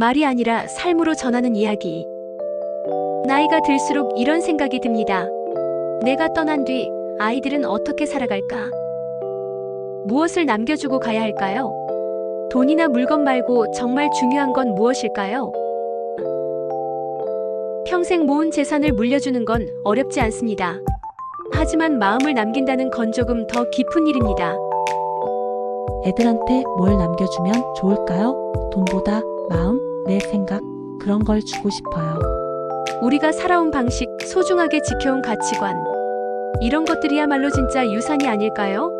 말이 아니라 삶으로 전하는 이야기. 나이가 들수록 이런 생각이 듭니다. 내가 떠난 뒤 아이들은 어떻게 살아갈까? 무엇을 남겨주고 가야 할까요? 돈이나 물건 말고 정말 중요한 건 무엇일까요? 평생 모은 재산을 물려주는 건 어렵지 않습니다. 하지만 마음을 남긴다는 건 조금 더 깊은 일입니다. 애들한테 뭘 남겨주면 좋을까요? 돈보다 마음, 내 생각, 그런 걸 주고 싶어요. 우리가 살아온 방식, 소중하게 지켜온 가치관. 이런 것들이야말로 진짜 유산이 아닐까요?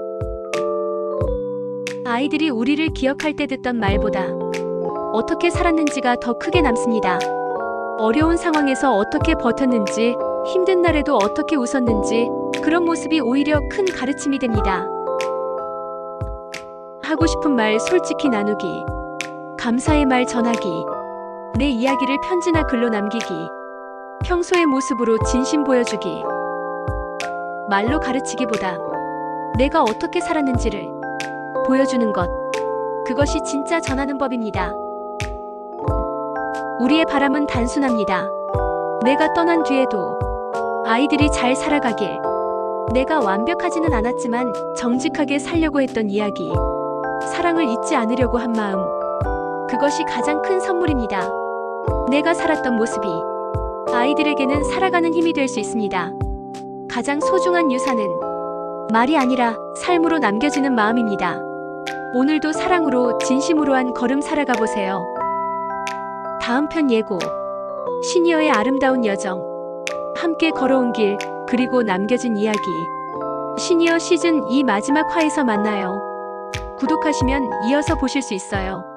아이들이 우리를 기억할 때 듣던 말보다 어떻게 살았는지가 더 크게 남습니다. 어려운 상황에서 어떻게 버텼는지, 힘든 날에도 어떻게 웃었는지, 그런 모습이 오히려 큰 가르침이 됩니다. 하고 싶은 말 솔직히 나누기, 감사의 말 전하기, 내 이야기를 편지나 글로 남기기, 평소의 모습으로 진심 보여주기. 말로 가르치기보다 내가 어떻게 살았는지를 보여주는 것. 그것이 진짜 전하는 법입니다. 우리의 바람은 단순합니다. 내가 떠난 뒤에도 아이들이 잘 살아가길. 내가 완벽하지는 않았지만 정직하게 살려고 했던 이야기. 사랑을 잊지 않으려고 한 마음. 그것이 가장 큰 선물입니다. 내가 살았던 모습이 아이들에게는 살아가는 힘이 될 수 있습니다. 가장 소중한 유산은 말이 아니라 삶으로 남겨지는 마음입니다. 오늘도 사랑으로 진심으로 한 걸음 살아가 보세요. 다음 편 예고. 시니어의 아름다운 여정. 함께 걸어온 길, 그리고 남겨진 이야기. 시니어 시즌 2 마지막 화에서 만나요. 구독하시면 이어서 보실 수 있어요.